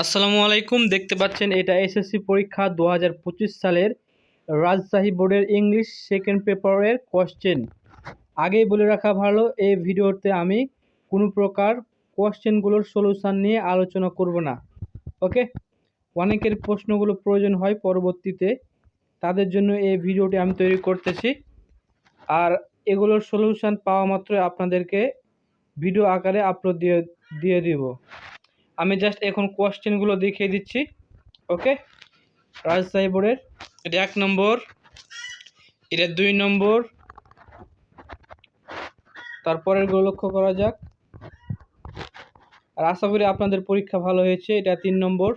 আসসালামু আলাইকুম, দেখতে পাচ্ছেন এটা এসএসসি পরীক্ষা দু হাজার পঁচিশ সালের রাজশাহী বোর্ডের ইংলিশ সেকেন্ড পেপারের কোশ্চেন। আগেই বলে রাখা ভালো, এই ভিডিওতে আমি কোনো প্রকার কোশ্চেনগুলোর সলিউশান নিয়ে আলোচনা করব না, ওকে? অনেকের প্রশ্নগুলো প্রয়োজন হয় পরবর্তীতে, তাদের জন্য এই ভিডিওটি আমি তৈরি করতেছি। আর এগুলোর সলিউশান পাওয়া মাত্র আপনাদেরকে ভিডিও আকারে আপলোড দিয়ে দিয়ে দিব। আমি জাস্ট এখন কোশ্চেনগুলো দেখিয়ে দিচ্ছি ওকে রাজশাহী বোর্ডের এটা এক নম্বর এটা দুই নম্বর। তারপরের তারপরেরগুলো লক্ষ্য করা যাক। আর আশা করি আপনাদের পরীক্ষা ভালো হয়েছে এটা তিন নম্বর।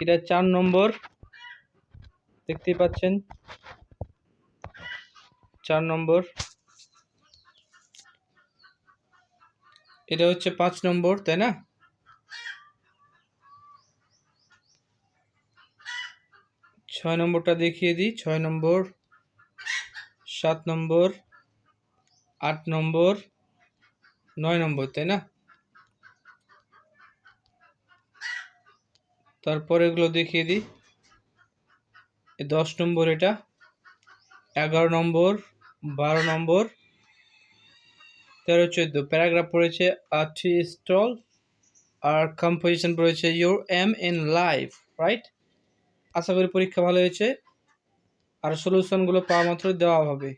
এটা চার নম্বর। দেখতেই পাচ্ছেন চার নম্বর। এটা হচ্ছে পাঁচ নম্বর, তাই না? ছয় নম্বরটা দেখিয়ে দিই, ছয় নম্বর, সাত নম্বর, আট নম্বর, নয় নম্বর, তাই না? তারপরে এগুলো দেখিয়ে দিই। দশ নম্বর এটা, এগারো নম্বর, বারো নম্বর তেরো, চোদ্দ, প্যারাগ্রাফ পড়েছে আর্টি স্টল আর কম্পোজিশন পড়েছে your aim in life write আশা করি পরীক্ষা ভালো হয়েছে, আর সলিউশনগুলো পাওয়া মাত্র দেওয়া হবে।